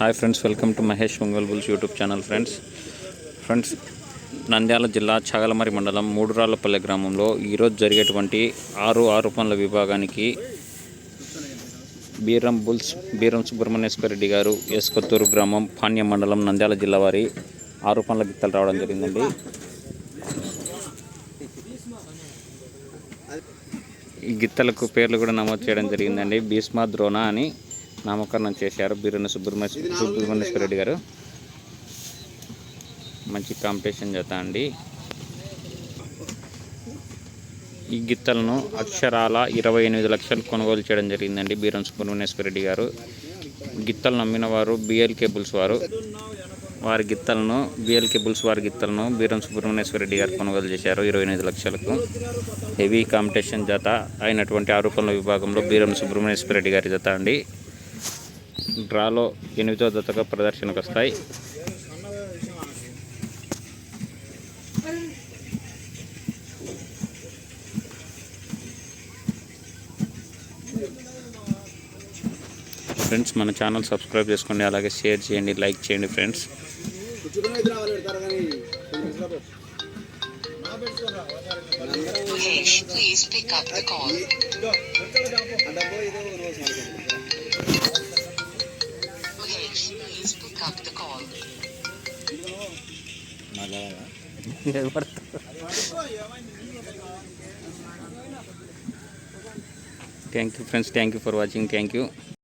Hi friends welcome to Mahesh Ongole bulls YouTube channel friends friends Nandyal జిల్లా చాగలమరి మండలం మూడురాళ్ళపల్లె గ్రామంలో ఈరోజు జరిగేటువంటి ఆరు ఆరు పనుల విభాగానికి బీరం బుల్స్ బీరం సుబ్రహ్మణ్యేశ్వర రెడ్డి గారు ఎస్ కొత్తూరు గ్రామం పాణ్యం మండలం నంద్యాల జిల్లా వారి ఆరు పనుల గిత్తలు రావడం జరిగిందండి ఈ గిత్తలకు పేర్లు కూడా నమోదు చేయడం జరిగిందండి భీష్మ ద్రోణ అని నామకరణం చేశారు బీరన్న సుబ్రహ్మ సుబ్రహ్మణ్యేశ్వర రెడ్డి గారు మంచి కాంపిటీషన్ జత అండి ఈ గిత్తలను అక్షరాల ఇరవై ఎనిమిది లక్షలు కొనుగోలు చేయడం జరిగిందండి బీరం సుబ్రహ్మణ్యేశ్వర రెడ్డి గారు గిత్తలు నమ్మిన వారు బిఎల్ కేబుల్స్ వారు వారి గిత్తలను బిఎల్ కేబుల్స్ వారి గిత్తలను బీరం సుబ్రహ్మణ్యేశ్వర రెడ్డి గారు కొనుగోలు చేశారు ఇరవై ఎనిమిది లక్షలకు హెవీ కాంపిటీషన్ జత అయినటువంటి ఆరోపణల విభాగంలో బీరం సుబ్రహ్మణ్యేశ్వర రెడ్డి గారి జత అండి డ్రాలో ఎనిమిదో దత్తగా ప్రదర్శనకు వస్తాయి ఫ్రెండ్స్ మన ఛానల్ సబ్స్క్రైబ్ చేసుకోండి అలాగే షేర్ చేయండి లైక్ చేయండి friends please pick up the call Up the call. Thank you, friends. Thank you for watching. Thank you.